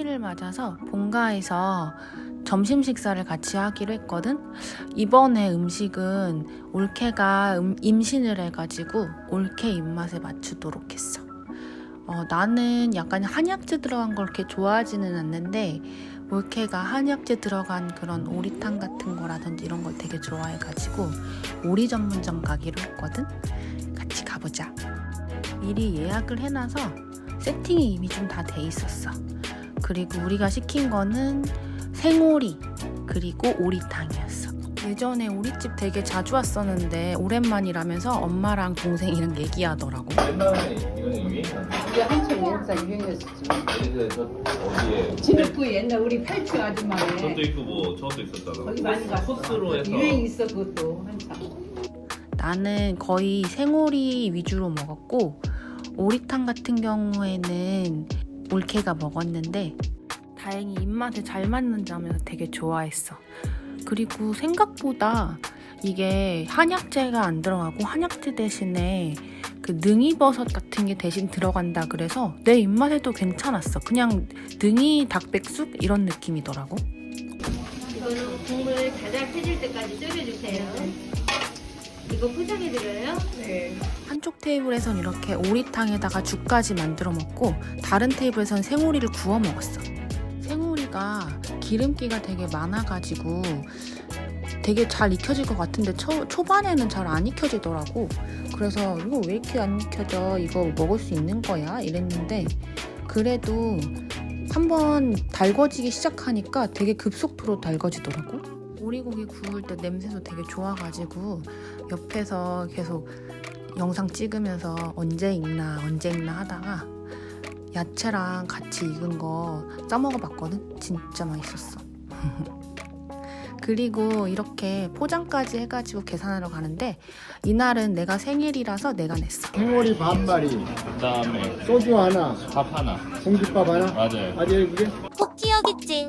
생일을 맞아서 본가에서 점심 식사를 같이 하기로 했거든. 이번에 음식은 올케가 음- 임신을 해가지고 올케 입맛에 맞추도록 했어. 어, 나는 약간 한약재 들어간 걸 그렇게 좋아하지는 않는데 올케가 한약재 들어간 그런 오리탕 같은 거라든지 이런 걸 되게 좋아해가지고 오리 전문점 가기로 했거든. 같이 가보자. 미리 예약을 해놔서 세팅이 이미 좀 다 돼 있었어. 그리고 우리가 시킨 거는 생오리 그리고 오리탕이었어. 예전에 우리집 되게 자주 왔었는데 오랜만이라면서 엄마랑 동생이랑 얘기하더라고. 옛날에 이거는 유행이었는데 이게 한참 역사 유행이었었지. 예전에 어디에 진흙구 옛날 우리 저도 아줌마네. 있고 뭐 저도 있었잖아 거기 많이 갔어. 코스로 해서 유행 있어 그것도 한참. 나는 거의 생오리 위주로 먹었고 오리탕 같은 경우에는 올케가 먹었는데 다행히 입맛에 잘 맞는다면서 되게 좋아했어. 그리고 생각보다 이게 한약재가 안 들어가고 한약재 대신에 그 능이버섯 같은 게 대신 들어간다 그래서 내 입맛에도 괜찮았어. 그냥 능이 닭백숙 이런 느낌이더라고. 이거는 국물 자작해질 때까지 졸여주세요. 이거 포장해드려요? 네. 한쪽 테이블에선 이렇게 오리탕에다가 죽까지 만들어 먹고 다른 테이블에선 생오리를 구워 먹었어. 생오리가 기름기가 되게 많아가지고 되게 잘 익혀질 것 같은데 초, 초반에는 잘 안 익혀지더라고. 그래서 이거 왜 이렇게 안 익혀져? 이거 먹을 수 있는 거야? 이랬는데 그래도 한번 달궈지기 시작하니까 되게 급속도로 달궈지더라고. 오리고기 구울 때 냄새도 되게 좋아가지고 옆에서 계속 영상 찍으면서 언제 익나 언제 익나 하다가 야채랑 같이 익은 거 싸먹어 봤거든? 진짜 맛있었어. 그리고 이렇게 포장까지 해가지고 계산하러 가는데 이날은 내가 생일이라서 내가 냈어. 생오리 반 마리, 그다음에 소주 하나, 밥 하나 공깃밥 하나. 맞아요 아직 그게 꼭 기억있지.